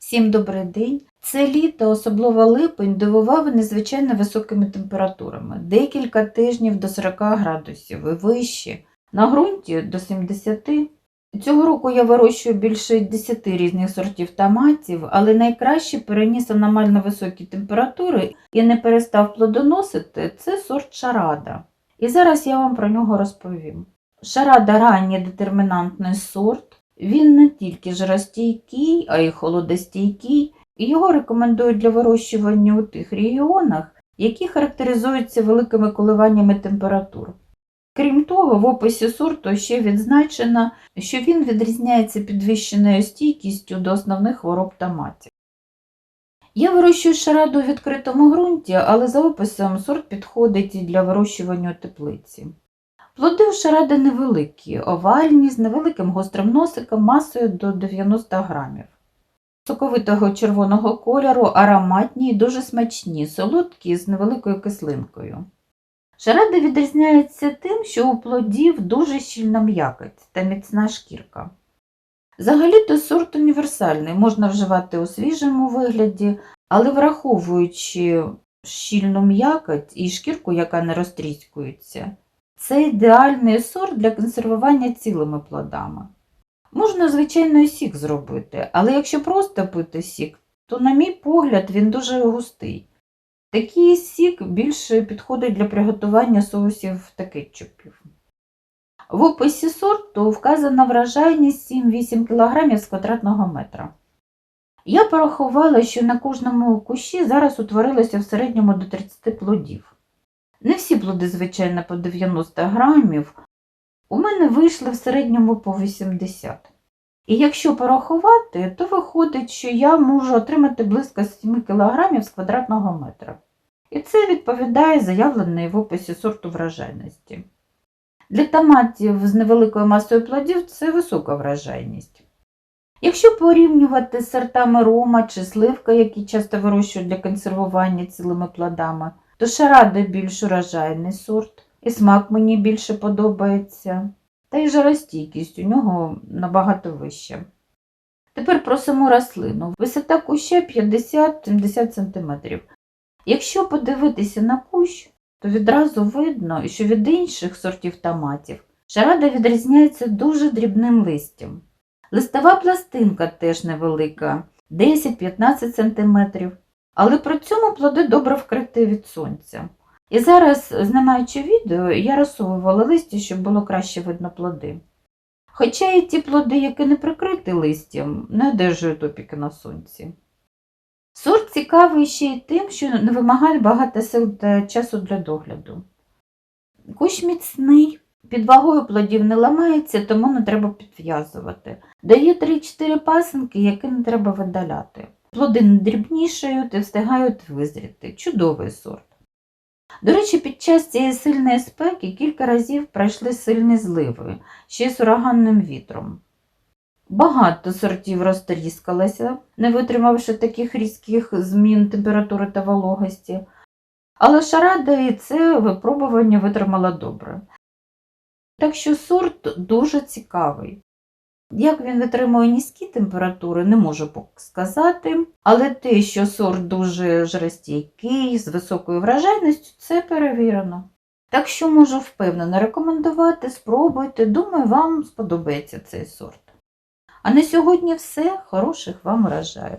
Всім добрий день. Це літо, особливо липень, дивував незвичайно високими температурами. Декілька тижнів до 40 градусів і вище. На ґрунті до 70. Цього року я вирощую більше 10 різних сортів томатів, але найкраще переніс аномально високі температури і не перестав плодоносити це сорт шарада. І зараз я вам про нього розповім. Шарада ранній детермінантний сорт. Він не тільки жаростійкий, а й холодостійкий, і його рекомендують для вирощування у тих регіонах, які характеризуються великими коливаннями температур. Крім того, в описі сорту ще відзначено, що він відрізняється підвищеною стійкістю до основних хвороб томатів. Я вирощую шараду у відкритому ґрунті, але за описом сорт підходить і для вирощування у теплиці. Плоди у шаради невеликі, овальні, з невеликим гострим носиком, масою до 90 грамів. Соковитого червоного кольору, ароматні і дуже смачні, солодкі з невеликою кислинкою. Шарада відрізняється тим, що у плодів дуже щільна м'якоть та міцна шкірка. Взагалі-то сорт універсальний, можна вживати у свіжому вигляді, але враховуючи щільну м'якоть і шкірку, яка не розтріскується, це ідеальний сорт для консервування цілими плодами. Можна, звичайно, і сік зробити, але якщо просто пити сік, то, на мій погляд, він дуже густий. Такий сік більше підходить для приготування соусів та кетчупів. В описі сорту вказана вражайність 7-8 кг з квадратного метра. Я порахувала, що на кожному кущі зараз утворилося в середньому до 30 плодів. Не всі плоди, звичайно, по 90 грамів. У мене вийшли в середньому по 80. І якщо порахувати, то виходить, що я можу отримати близько 7 кг з квадратного метра. І це відповідає заявленій в описі сорту вражайності. Для томатів з невеликою масою плодів це висока вражайність. Якщо порівнювати з сортами рома чи сливка, які часто вирощують для консервування цілими плодами, то шарада більш урожайний сорт, і смак мені більше подобається, та й жаростійкість у нього набагато вища. Тепер про саму рослину. Висота куща 50-70 см. Якщо подивитися на кущ, то відразу видно, що від інших сортів томатів шарада відрізняється дуже дрібним листям. Листова пластинка теж невелика 10-15 см, але при цьому плоди добре вкриті від сонця. І зараз, знімаючи відео, я розсовувала листя, щоб було краще видно плоди. Хоча і ті плоди, які не прикриті листям, не одержують опіки на сонці. Сорт цікавий ще й тим, що не вимагає багато сил та часу для догляду. Кущ міцний, під вагою плодів не ламається, тому не треба підв'язувати. Дає 3-4 пасинки, які не треба видаляти. Плоди не дрібнішають і встигають визріти. Чудовий сорт. До речі, під час цієї сильної спеки кілька разів пройшли сильні зливи, ще з ураганним вітром. Багато сортів розтріскалося, не витримавши таких різких змін температури та вологості, але шарада і це випробування витримала добре. Так що сорт дуже цікавий. Як він витримує низькі температури, не можу сказати, але те, що сорт дуже жрестійкий, з високою вражайністю, це перевірено. Так що можу впевнено рекомендувати, спробуйте, думаю, вам сподобається цей сорт. А на сьогодні все. Хороших вам урожаїв!